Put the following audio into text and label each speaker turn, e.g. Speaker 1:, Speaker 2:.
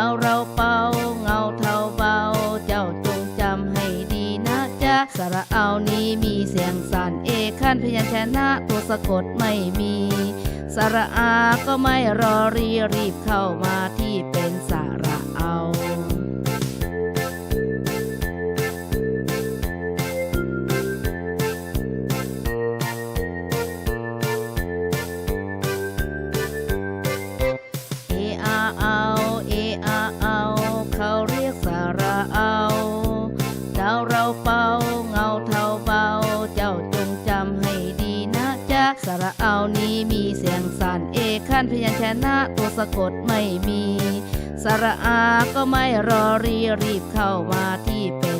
Speaker 1: าวเราเป่าเงาเทาเบา เจ้าจงจำให้ดีนะจ๊ะสระเอานี้มีเสียงสั่นเอขั้นพยัญชนะตัวสะกดไม่มี สระอาก็ไม่รอรีรีบเข้ามาที่เป็นสา สาระเอานี้มีเสียงสั่นเอขั้นพยัญชนะตัวสะกดไม่มี สระอาก็ไม่รอรีรีบเข้ามาที่เป็น